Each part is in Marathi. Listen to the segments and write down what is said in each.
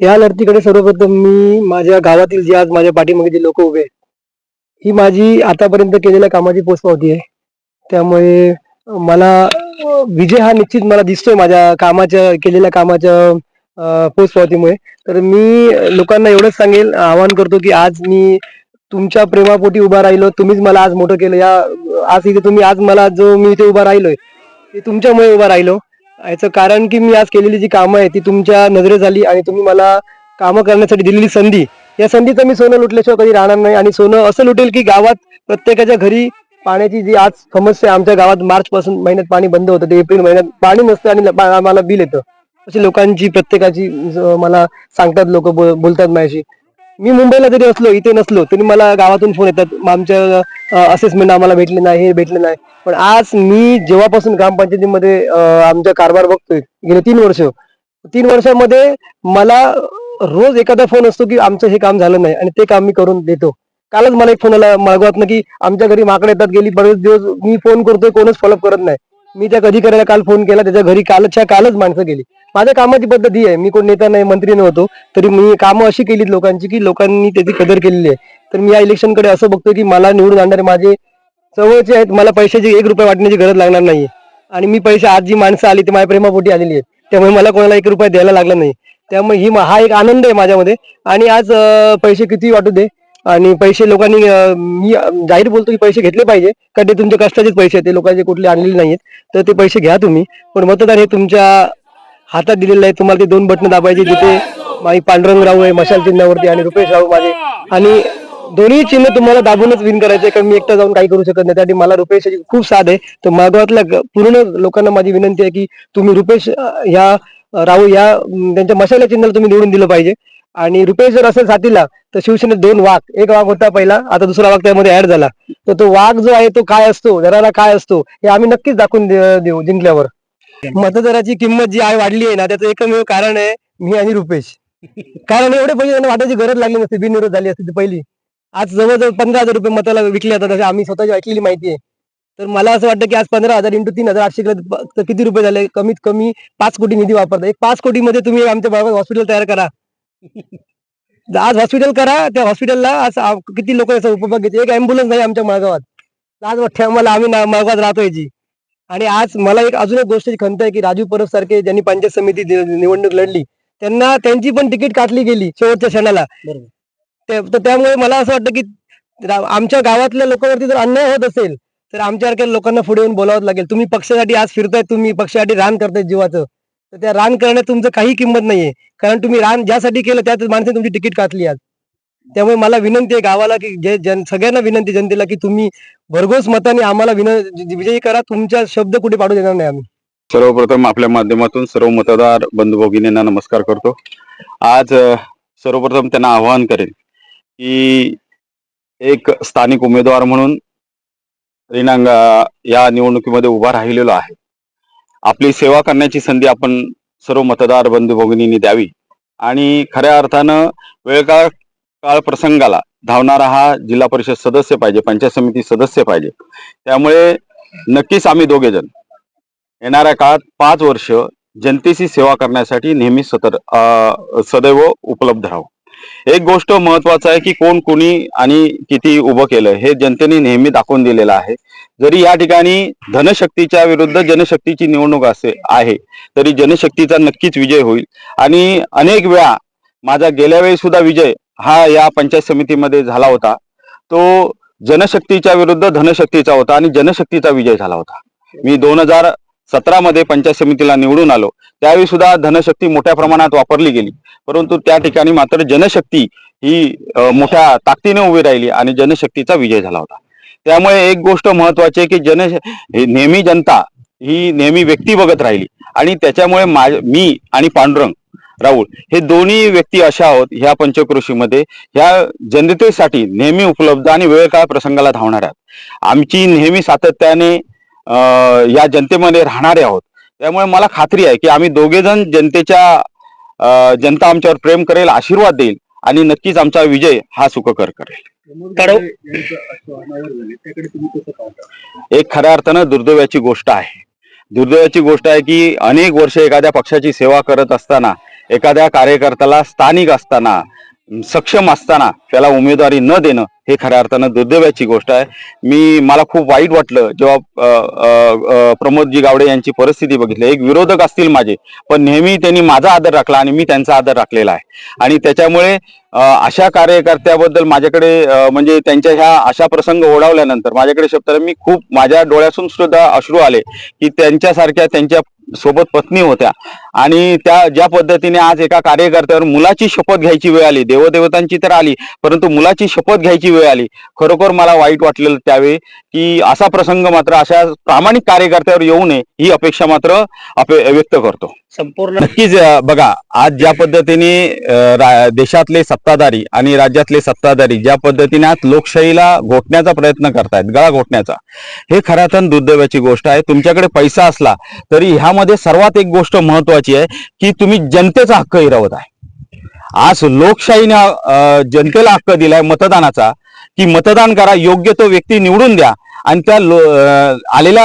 या लढतीकडे सर्वप्रथम मी माझ्या गावातील जे आज माझ्या पाठीमागे जे लोक उभे आहेत, ही माझी आतापर्यंत केलेल्या कामाची पोचपावती आहे. त्यामुळे मला विजय हा निश्चित मला दिसतोय माझ्या कामाच्या केलेल्या कामाच्या पोचपावतीमुळे. तर मी लोकांना एवढंच सांगेल आवाहन करतो की आज मी तुमच्या प्रेमापोटी उभा राहिलो तुम्हीच मला आज मोठं केलं. या आज इथे तुम्ही आज मला जो मी इथे उभा राहिलोय ते तुमच्यामुळे उभा राहिलो. याचं कारण की मी आज केलेली जी कामं आहे ती तुमच्या नजरेत झाली आणि तुम्ही मला कामं करण्यासाठी दिलेली संधी. या संधीचं मी सोनं लुटल्याशिवाय कधी राहणार नाही आणि सोनं असं लुटेल की गावात प्रत्येकाच्या घरी पाण्याची जी आज समस्या आहे, आमच्या गावात मार्च पासून महिन्यात पाणी बंद होतं ते एप्रिल महिन्यात पाणी नसतं आणि आम्हाला बिल येतं. अशी लोकांची प्रत्येकाची मला सांगतात लोक बोलतात माझ्याशी. मी मुंबईला जरी असलो इथे नसलो तरी मला गावातून फोन येतात. आमच्या असेसमेंट आम्हाला भेटले नाही हे भेटले नाही. पण आज मी जेव्हापासून ग्रामपंचायतीमध्ये आमचा कारभार बघतोय गेले तीन वर्ष. तीन वर्षामध्ये मला रोज एखादा फोन असतो की आमचं हे काम झालं नाही आणि ते काम मी करून देतो. कालच मला एक फोन आला मागवत ना की आमच्या घरी माकडे येतात गेली बरेच दिवस मी फोन करतोय कोणच फॉलोअप करत नाही. मी त्या कधी करायला काल फोन केला त्याच्या घरी कालच्या कालच माणसं गेली. माझ्या कामाची पद्धत ही आहे मी कोण नेता नाही मंत्री नव्हतो तरी मी कामं अशी केलीत लोकांची की लोकांनी त्याची कदर केलेली आहे. तर मी या इलेक्शनकडे असं बघतो की मला निवडून आणणारे माझे जवळचे आहेत. मला पैशाची एक रुपये वाटण्याची गरज लागणार नाही आणि मी पैसे आज जी माणसं आली ती माझ्या प्रेमापोटी आलेली आहेत त्यामुळे मला कोणाला एक रुपया द्यायला लागला नाही. त्यामुळे ही हा एक आनंद आहे माझ्यामध्ये. आणि आज पैसे किती वाटू दे. आणि पैसे लोकांनी मी जाहीर बोलतो की पैसे घेतले पाहिजे. कारण ते तुमच्या कष्टाचेच पैसे आहेत. ते लोकांचे कुठले आणलेले नाहीत तर ते पैसे घ्या तुम्ही. पण मतदान हे तुमच्या हातात दिलेलं आहे. तुम्हाला ते दोन बटन दाबायचे जिथे माझी पांडुरंग राहू आहे मशाल चिन्हावरती आणि रुपेश राहू माझे. आणि दोन्ही चिन्ह तुम्हाला दाबूनच विन करायचे कारण मी एकटा जाऊन काही करू शकत नाही. त्यासाठी मला रुपेश खूप साथ आहे. तर मागवातल्या पूर्ण लोकांना माझी विनंती आहे की तुम्ही रुपेश या राहू या त्यांच्या मशाल्या चिन्हाला तुम्ही निवडून दिलं पाहिजे. आणि रुपेश जर असेल साथीला तर शिवसेनेत दोन वाघ. एक वाघ होता पहिला आता दुसरा वाघ त्यामध्ये ऍड झाला. तर तो वाघ जो आहे तो काय असतो जराला काय असतो हे आम्ही नक्कीच दाखवून देऊ जिंकल्यावर. मतदाराची किंमत जी आहे वाढली आहे ना त्याचं एकमेव कारण आहे मी आणि रुपेश. कारण एवढे पैसे त्यांना वाटायची गरज लागली नसती बिनविरोध झाली असती पहिली. आज जवळजवळ पंधरा हजार रुपये मताला विकले जातात असे आम्ही स्वतःची ऐकलेली माहिती आहे. तर मला असं वाटतं की आज पंधरा हजार इंटू तीन हजार आठशे तर किती रुपये झाले? कमीत कमी पाच कोटी निधी वापरता. एक पाच कोटीमध्ये तुम्ही आमच्या बाबा हॉस्पिटल तयार करा. आज हॉस्पिटल करा त्या हॉस्पिटलला आज किती लोक याचा उपभोग घेते एक अँब्युलन्स नाही आमच्या माळगावात. लाज वाटते आम्हाला आम्ही मळगावात माळगावात राहतो याची आणि आज मला एक अजून एक गोष्टीची खंत आहे की राजू परब सारखे ज्यांनी पंचायत समिती निवडणूक लढली त्यांना त्यांची पण तिकीट काटली गेली शेवटच्या क्षणाला. तर त्यामुळे मला असं वाटतं की आमच्या गावातल्या लोकांवरती जर अन्याय होत असेल तर आमच्यासारख्या लोकांना पुढे येऊन बोलावं लागेल. तुम्ही पक्षासाठी आज फिरताय तुम्ही पक्षासाठी रान करताय जीवाचं. तर त्या रान करण्यात तुमचं काही किंमत नाहीये. कारण तुम्ही रान ज्यासाठी केलं त्याच माणसाने तुमची तिकीट कातली आज. त्यामुळे मला विनंती आहे गावाला की जे जन सगळ्यांना विनंती जनतेला की तुम्ही भरघोस मताने आम्हाला विन विजयी करा. तुमचा शब्द कुठे पाडू देणार नाही आम्ही. सर्वप्रथम आपल्या माध्यमातून सर्व मतदार बंधू भगिनींना नमस्कार करतो. आज सर्वप्रथम त्यांना आवाहन करेन की एक स्थानिक उमेदवार म्हणून रिनांग या निवडणुकीमध्ये उभा राहिलेलो आहे. आपली सेवा करण्याची संधी आपण सर्व मतदार बंधू भगिनींनी द्यावी. आणि खऱ्या अर्थानं वेळकाळ काळ प्रसंगाला धावणारा हा जिल्हा परिषद सदस्य पाहिजे पंचायत समिती सदस्य पाहिजे. त्यामुळे नक्कीच आम्ही दोघे जण येणाऱ्या काळात पाच वर्ष जनतेची सेवा करण्यासाठी नेहमी सतर सदैव उपलब्ध राहू. एक गोष्ट महत्वाचं आहे की कोण कोणी आणि किती उभं केलं हे जनतेने नेहमी दाखवून दिलेलं आहे. जरी या ठिकाणी धनशक्तीच्या विरुद्ध जनशक्तीची निवडणूक असे आहे तरी जनशक्तीचा नक्कीच विजय होईल. आणि अनेक वेळा माझा गेल्या वेळी सुद्धा विजय हा या पंचायत समितीमध्ये झाला होता. तो जनशक्तीच्या विरुद्ध धनशक्तीचा होता आणि जनशक्तीचा विजय झाला होता. मी दोन हजार सतरा मध्ये पंचायत समितीला निवडून आलो. त्यावेळी सुद्धा धनशक्ती मोठ्या प्रमाणात वापरली गेली. परंतु त्या ठिकाणी मात्र जनशक्ती ही मोठ्या ताकदीने उभी राहिली आणि जनशक्तीचा विजय झाला होता. त्यामुळे एक गोष्ट महत्वाची आहे की जन नेहमी जनता ही नेहमी व्यक्ती बघत राहिली. आणि त्याच्यामुळे मा- मी आणि पांडुरंग राहुल हे दोन्ही व्यक्ती अशा आहोत ह्या पंचकृषीमध्ये. ह्या जनतेसाठी नेहमी उपलब्ध आणि वेळ काळ प्रसंगाला धावणार आहेत. आमची नेहमी सातत्याने या जनतेमध्ये राहणारे आहोत. त्यामुळे मला खात्री आहे की आम्ही दोघे जण जनतेच्या जनता आमच्यावर प्रेम करेल आशीर्वाद देईल आणि नक्कीच आमचा विजय हा सुखकर करेल. एक खऱ्या अर्थानं दुर्दैवाची गोष्ट आहे. दुर्दैवाची गोष्ट आहे की अनेक वर्ष एखाद्या पक्षाची सेवा करत असताना एखाद्या कार्यकर्त्याला स्थानिक असताना सक्षम असताना त्याला उमेदवारी न देणं हे खऱ्या अर्थानं दुर्दैवाची गोष्ट आहे. मी मला खूप वाईट वाटलं जेव्हा प्रमोदजी गावडे यांची परिस्थिती बघितली. एक विरोधक असतील माझे पण नेहमी त्यांनी माझा आदर राखला आणि मी त्यांचा आदर राखलेला आहे. आणि त्याच्यामुळे अशा कार्यकर्त्याबद्दल माझ्याकडे म्हणजे त्यांच्या ह्या अशा प्रसंग ओढावल्यानंतर माझ्याकडे शब्द मी खूप माझ्या डोळ्यातून सुद्धा अश्रू आले की त्यांच्यासारख्या त्यांच्यासोबत पत्नी होत्या. आणि त्या ज्या पद्धतीने आज एका कार्यकर्त्यावर मुलाची शपथ घ्यायची वेळ आली देवदेवतांची तर आली परंतु मुलाची शपथ घ्यायची वेळ आली. खरोखर मला वाईट वाटलेलं त्यावेळी की असा प्रसंग मात्र अशा प्रामाणिक कार्यकर्त्यावर येऊ नये ही अपेक्षा मात्र व्यक्त करतो. संपूर्ण नक्कीच बघा आज ज्या पद्धतीने देशातले सत्ताधारी आणि राज्यातले सत्ताधारी ज्या पद्धतीने आज लोकशाहीला घोटण्याचा प्रयत्न करतायत गळा घोटण्याचा हे खऱ्या अर्थानं दुर्दैवाची गोष्ट आहे. तुमच्याकडे पैसा असला तरी ह्यामध्ये सर्वात एक गोष्ट महत्वाची आहे की तुम्ही जनतेचा हक्क हिरावत आहे. आज लोकशाहीने जनतेला हक्क दिलाय मतदानाचा की मतदान करा योग्य तो व्यक्ती निवडून द्या. आणि त्या लो आलेला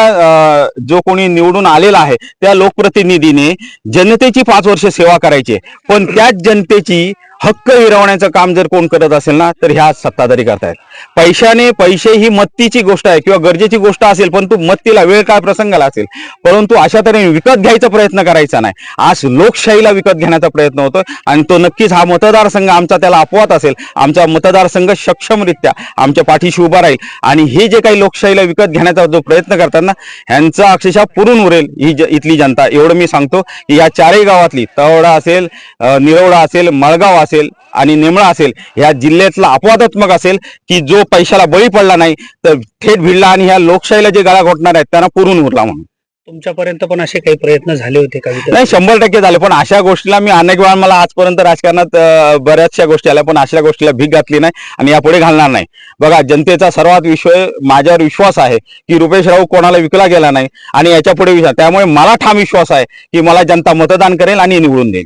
जो कोणी निवडून आलेला आहे त्या लोकप्रतिनिधीने जनतेची पाच वर्ष सेवा करायची पण त्याच जनतेची हक्क हिरवण्याचं काम जर कोण करत असेल ना तर ह्या सत्ताधारी करतायत. पैशाने पैसे ही मत्तीची गोष्ट आहे किंवा गरजेची गोष्ट असेल परंतु मत्तीला वेळ काय प्रसंगाला असेल परंतु अशा तऱ्हेने विकत घ्यायचा प्रयत्न करायचा नाही. आज लोकशाहीला विकत घेण्याचा प्रयत्न होतो आणि तो नक्कीच हा मतदारसंघ आमचा त्याला अपवाद असेल. आमचा मतदारसंघ सक्षमरित्या आमच्या पाठीशी उभा राहील आणि हे जे काही लोकशाहीला विकत घेण्याचा जो प्रयत्न करतात ना ह्यांचा अक्षरशः पुरून उरेल ही इथली जनता. एवढं मी सांगतो की या चारही गावातली तवडा असेल निरवडा असेल मळगाव असेल आणि नेमळा असेल ह्या जिल्ह्यातला अपवादात्मक असेल की जो पैशाला बळी पडला नाही तर थेट भिडला आणि ह्या लोकशाहीला जे गळा घोटणार आहेत त्यांना पुरून उरला म्हणून. तुमच्यापर्यंत पण असे काही प्रयत्न झाले होते का? नाही शंभर टक्के झाले पण अशा गोष्टीला मी अनेक वेळा मला आजपर्यंत राजकारणात बऱ्याचशा गोष्टी आल्या पण अशा गोष्टीला भीक घातली नाही आणि यापुढे घालणार नाही. बघा जनतेचा सर्वात विषय माझ्यावर विश्वास आहे की रुपेश राऊ कोणाला विकला गेला नाही आणि याच्यापुढे त्यामुळे मला ठाम विश्वास आहे की मला जनता मतदान करेल आणि निवडून देईल.